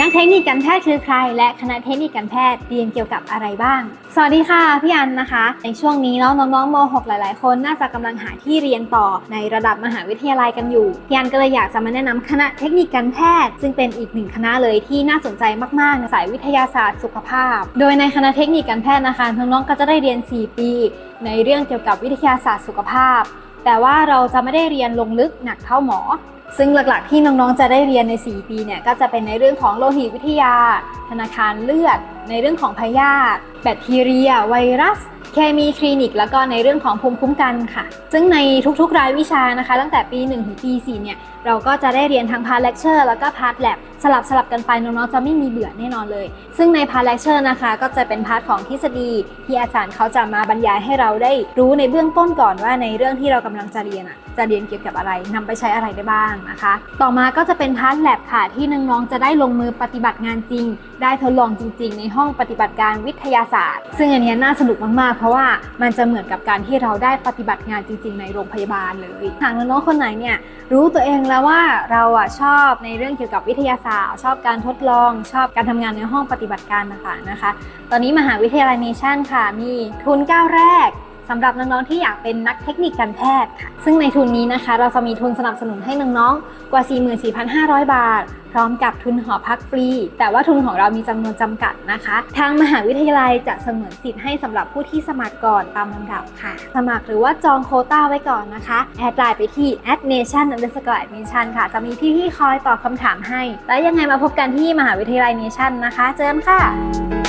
นักเทคนิคการแพทย์คือใคร และคณะเทคนิคการแพทย์เรียนเกี่ยวกับอะไรบ้าง สวัสดีค่ะพี่อันนะคะ ในช่วงนี้เนาะน้องๆม .6 หลายๆ คนน่าจะกำลังหาที่เรียนต่อในระดับมหาวิทยาลัยกันอยู่พี่อันก็เลยอยากจะมาแนะนำคณะเทคนิคการแพทย์ ซึ่งเป็นอีกหนึ่งคณะเลยที่น่าสนใจมากๆในสายวิทยาศาสตร์สุขภาพ โดยในคณะเทคนิคการแพทย์นะคะน้องๆก็จะได้เรียน 4 ปี ในเรื่องเกี่ยวกับวิทยาศาสตร์สุขภาพ แต่ว่าเราจะไม่ได้เรียนลงลึกหนักเท่าหมอ ซึ่งหลักๆที่น้องๆจะได้เรียนใน 4 ปีเนี่ยก็จะเป็นในเรื่องของโลหิตวิทยา ธนาคารเลือด ในเรื่องของพยาธิแบคทีเรีย ไวรัส เคมีคลินิก แล้วก็ในเรื่องของภูมิคุ้มกันค่ะ ซึ่งในทุกๆรายวิชานะคะ ตั้งแต่ปี 1 ถึงปี 4 เนี่ยเราก็จะได้เรียนทั้งพาร์ทเลคเชอร์แล้วก็พาร์ทแลบ สลับสลับกันไปน้องๆจะไม่มีเบื่อแน่นอนเลย ซึ่งในพาร์ทเลคเชอร์นะคะ ก็จะเป็นพาร์ทของทฤษฎี ที่อาจารย์เขาจะมาบรรยายให้เราได้รู้ในเบื้องต้นก่อนว่าในเรื่องที่เรากำลังจะเรียนอะจะเรียนเกี่ยวกับอะไรนำไปใช้อะไรได้บ้างนะคะ ต่อมาก็จะเป็นพาร์ทแลบค่ะที่น้องๆจะได้ลงมือปฏิบัติงานจริง ได้ทดลองจริง ๆ ในห้องปฏิบัติการวิทยาศาสตร์ ซึ่งอันนี้น่าสนุกมากๆ เพราะว่ามันจะเหมือนกับการที่เราได้ปฏิบัติงานจริง ๆ ในโรงพยาบาลเลยหากน้องๆคนไหนเนี่ยรู้ตัวเองแล้วว่าเราอะชอบในเรื่องเกี่ยวกับวิทยาศาสตร์ชอบการทดลอง ชอบการทำงานในห้องปฏิบัติการต่างๆนะคะ ตอนนี้มหาวิทยาลัยเนชั่นค่ะ มีทุนก้าวแรก สำหรับน้องๆที่อยากเป็นนักเทคนิคการแพทย์ค่ะ ซึ่งในทุนนี้นะคะ เราจะมีทุนสนับสนุนให้น้องๆ กว่า 44,500 บาท พร้อมกับทุนหอพักฟรี แต่ว่าทุนของเรามีจำนวนจำกัดนะคะ ทางมหาวิทยาลัยจะเสมือนสิทธิ์ให้สำหรับผู้ที่สมัครก่อนตามลำดับค่ะ สมัครหรือว่าจองโคต้าไว้ก่อนนะคะ แอดไลน์ไปที่ adnation underscore admission ค่ะ จะมีพี่ๆคอยตอบคำถามให้ แล้วยังไงมาพบกันที่มหาวิทยาลัยเนชั่นนะคะ เจอกันค่ะ